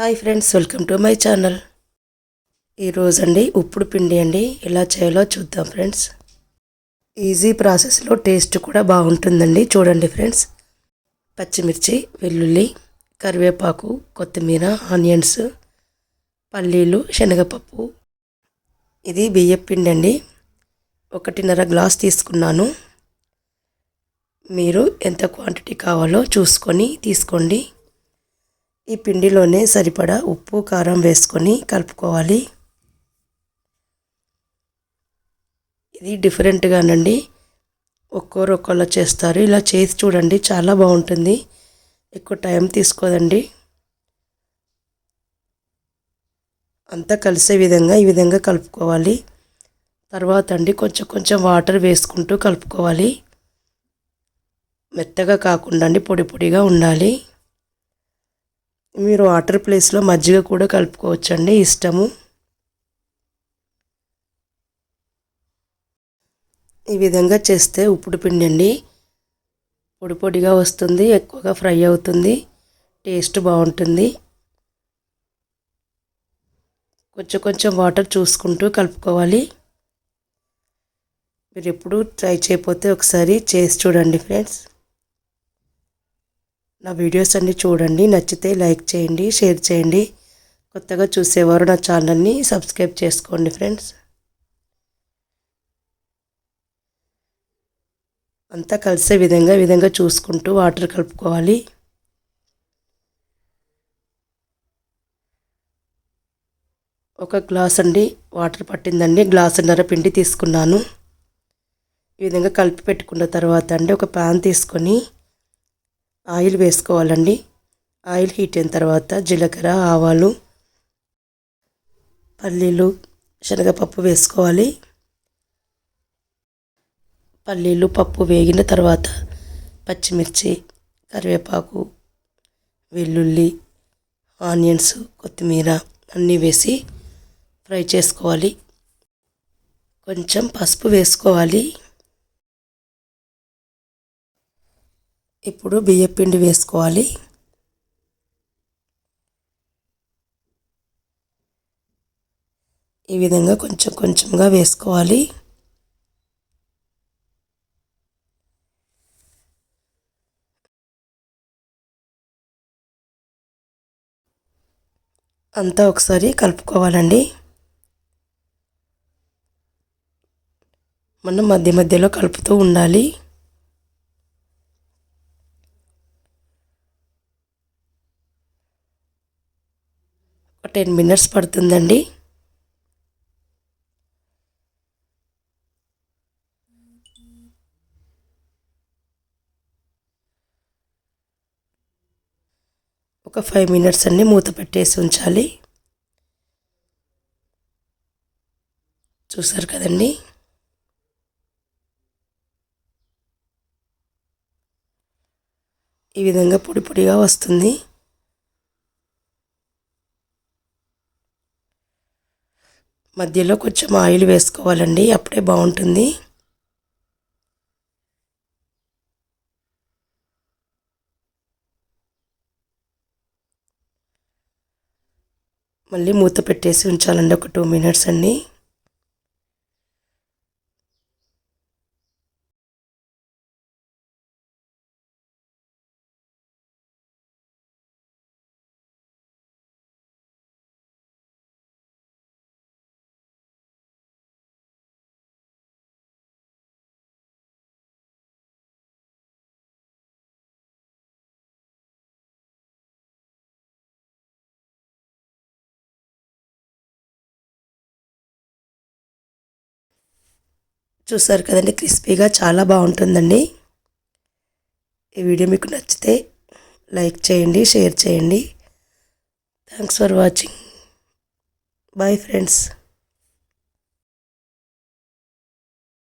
Hi friends welcome to my channel. ఈరోజు అండి ఉప్పుడు పిండి అండి. ఎలా చేయాలో చూద్దాం ఫ్రెండ్స్. ఈజీ ప్రాసెస్లో టేస్ట్ కూడా బాగుంటుందండి. చూడండి ఫ్రెండ్స్. పచ్చిమిర్చి వెల్లుల్లి కరివేపాకు కొత్తిమీర ఆనియన్స్ పల్లీలు శనగపప్పు. ఇది బియ్యం పిండి అండి. ఒకటిన్నర గ్లాస్ తీసుకున్నాను. మీరు ఎంత క్వాంటిటీ కావాలో చూసుకొని తీసుకోండి. ఈ పిండిలోనే సరిపడా ఉప్పు కారం వేసుకొని కలుపుకోవాలి. ఇది డిఫరెంట్గానండి ఒక్కోరు ఒక్కోలా చేస్తారు. ఇలా చేసి చూడండి చాలా బాగుంటుంది. ఎక్కువ టైం తీసుకోదండి. అంతా కలిసే విధంగా ఈ విధంగా కలుపుకోవాలి. తర్వాత అండి కొంచెం కొంచెం వాటర్ వేసుకుంటూ కలుపుకోవాలి. మెత్తగా కాకుండా అండి పొడి పొడిగా ఉండాలి. మీరు వాటర్ ప్లేస్లో మజ్జిగ కూడా కలుపుకోవచ్చండి ఇష్టము. ఈ విధంగా చేస్తే ఉప్పుడు పిండి అండి పొడి పొడిగా వస్తుంది ఎక్కువగా ఫ్రై అవుతుంది టేస్ట్ బాగుంటుంది. కొంచెం కొంచెం వాటర్ చూసుకుంటూ కలుపుకోవాలి. మీరు ఎప్పుడు ట్రై చేయకపోతే ఒకసారి చేసి చూడండి ఫ్రెండ్స్. నా వీడియోస్ అన్నీ చూడండి. నచ్చితే లైక్ చేయండి షేర్ చేయండి. కొత్తగా చూసేవారు నా ఛానల్ని సబ్స్క్రైబ్ చేసుకోండి ఫ్రెండ్స్. అంతా కలిసే విధంగా విధంగా చూసుకుంటూ వాటర్ కలుపుకోవాలి. ఒక గ్లాస్ అండి వాటర్ పట్టిందండి. గ్లాసున్నర పిండి తీసుకున్నాను. ఈ విధంగా కలిపి పెట్టుకున్న తర్వాత అండి ఒక ప్యాన్ తీసుకొని ఆయిల్ వేసుకోవాలండి. ఆయిల్ హీట్ అయిన తర్వాత జీలకర్ర ఆవాలు పల్లీలు శనగపప్పు వేసుకోవాలి. పల్లీలు పప్పు వేగిన తర్వాత పచ్చిమిర్చి కరివేపాకు వెల్లుల్లి ఆనియన్స్ కొత్తిమీర అన్నీ వేసి ఫ్రై చేసుకోవాలి. కొంచెం పసుపు వేసుకోవాలి. ఇప్పుడు బియ్యపిండి వేసుకోవాలి. ఈ విధంగా కొంచెం కొంచెంగా వేసుకోవాలి. అంతా ఒకసారి కలుపుకోవాలండి. మనం మధ్య మధ్యలో కలుపుతూ ఉండాలి. ఒక టెన్ మినిట్స్ పడుతుందండి. ఒక ఫైవ్ మినిట్స్ అన్ని మూత పెట్టేసి ఉంచాలి. చూసారు కదండి? ఈ విధంగా పొడి పొడిగా వస్తుంది. మధ్యలో కొంచెం ఆయిల్ వేసుకోవాలండి అప్పుడే బాగుంటుంది. మళ్ళీ మూత పెట్టేసి ఉంచాలండి ఒక టూ మినిట్స్ అండి. చూసారు కదండి క్రిస్పీగా చాలా బాగుంటుందండి. ఈ వీడియో మీకు నచ్చితే లైక్ చేయండి షేర్ చేయండి. Thanks for watching bye friends